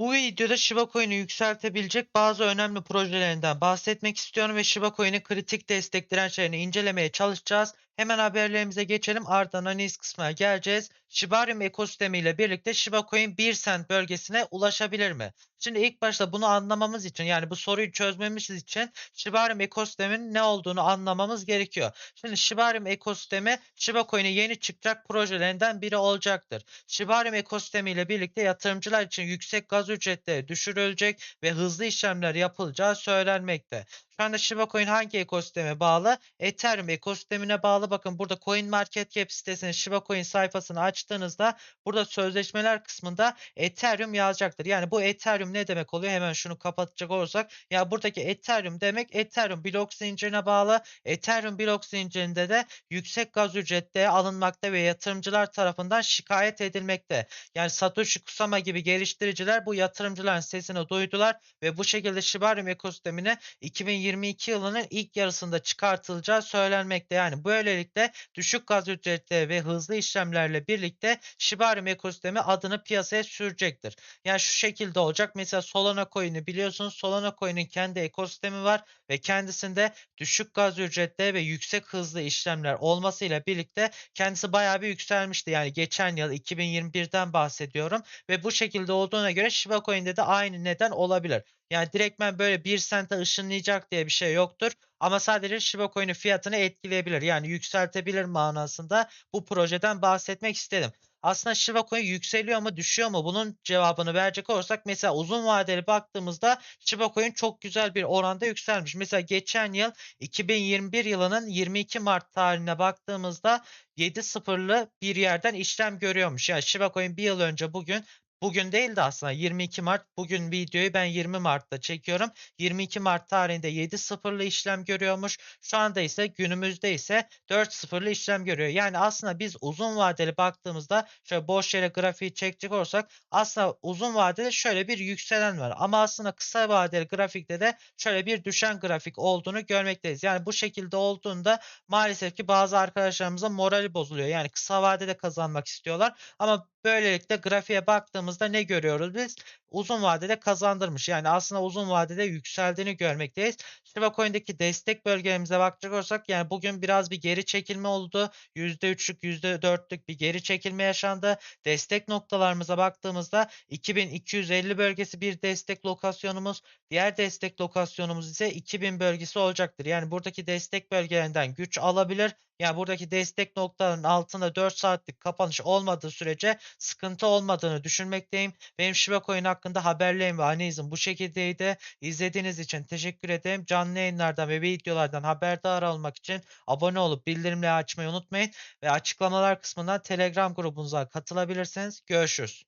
Bu videoda Shiba Coin'i yükseltebilecek bazı önemli projelerinden bahsetmek istiyorum ve Shiba Coin'in kritik destek dirençlerini incelemeye çalışacağız. Hemen haberlerimize geçelim. Ardından analiz kısmına geleceğiz. Shibarium ekosistemiyle birlikte Shiba Coin 1 cent bölgesine ulaşabilir mi? Şimdi ilk başta bunu anlamamız için yani bu soruyu çözmemiz için Shibarium ekosisteminin ne olduğunu anlamamız gerekiyor. Şimdi Shibarium ekosistemi Shiba Coin'in yeni çıkacak projelerinden biri olacaktır. Shibarium ekosistemiyle birlikte yatırımcılar için yüksek gaz ücretleri düşürülecek ve hızlı işlemler yapılacağı söylenmekte. Şu anda Shiba Coin hangi ekosisteme bağlı? Ethereum ekosistemine bağlı. Bakın burada CoinMarketCap sitesinin Shiba Coin sayfasını açtığınızda burada sözleşmeler kısmında Ethereum yazacaktır. Yani bu Ethereum ne demek oluyor? Hemen şunu kapatacak olursak. Ya buradaki Ethereum demek Ethereum blok zincirine bağlı. Ethereum blok zincirinde de yüksek gaz ücretleri alınmakta ve yatırımcılar tarafından şikayet edilmekte. Yani Satoshi Kusama gibi geliştiriciler bu yatırımcıların sesini duydular ve bu şekilde Shibarium ekosistemine 2022 yılının ilk yarısında çıkartılacağı söylenmekte. Yani böylelikle düşük gaz ücretleri ve hızlı işlemlerle birlikte Shibarium ekosistemi adını piyasaya sürecektir. Yani şu şekilde olacak. Mesela Solana Coin'i biliyorsunuz. Solana Coin'in kendi ekosistemi var ve kendisinde düşük gaz ücretleri ve yüksek hızlı işlemler olmasıyla birlikte kendisi bayağı bir yükselmişti. Yani geçen yıl 2021'den bahsediyorum ve bu şekilde olduğuna göre Shiba Coin'de de aynı neden olabilir. Yani direktmen böyle 1 sente ışınlayacak diye bir şey yoktur. Ama sadece Shiba Coin'in fiyatını etkileyebilir. Yani yükseltebilir manasında bu projeden bahsetmek istedim. Aslında Shiba Coin yükseliyor mu düşüyor mu bunun cevabını verecek olursak mesela uzun vadeli baktığımızda Shiba Coin çok güzel bir oranda yükselmiş. Mesela geçen yıl 2021 yılının 22 Mart tarihine baktığımızda 7.0'lı bir yerden işlem görüyormuş. Yani Shiba Coin bir yıl önce bugün Bugün değil de aslında 22 Mart. Bugün videoyu ben 20 Mart'ta çekiyorum. 22 Mart tarihinde 7.0'lı işlem görüyormuş. Şu anda ise günümüzde ise 4.0'lı işlem görüyor. Yani aslında biz uzun vadeli baktığımızda şöyle boş yere grafiği çekecek olursak aslında uzun vadede şöyle bir yükselen var. Ama aslında kısa vadeli grafikte de şöyle bir düşen grafik olduğunu görmekteyiz. Yani bu şekilde olduğunda maalesef ki bazı arkadaşlarımızın morali bozuluyor. Yani kısa vadede kazanmak istiyorlar. Ama böylelikle grafiğe baktığımızda ne görüyoruz biz? Uzun vadede kazandırmış. Yani aslında uzun vadede yükseldiğini görmekteyiz. Shiba Coin'deki destek bölgelerimize bakacak olursak yani bugün biraz bir geri çekilme oldu. %3'lük %4'lük bir geri çekilme yaşandı. Destek noktalarımıza baktığımızda 2250 bölgesi bir destek lokasyonumuz. Diğer destek lokasyonumuz ise 2000 bölgesi olacaktır. Yani buradaki destek bölgelerinden güç alabilir. Yani buradaki destek noktalarının altında 4 saatlik kapanış olmadığı sürece sıkıntı olmadığını düşünmekteyim. Benim Shiba Coin hakkında haberlerim ve analizim bu şekildeydi. İzlediğiniz için teşekkür ederim. Canlı yayınlardan ve videolardan haberdar olmak için abone olup bildirimleri açmayı unutmayın. Ve açıklamalar kısmından Telegram grubunuza katılabilirsiniz. Görüşürüz.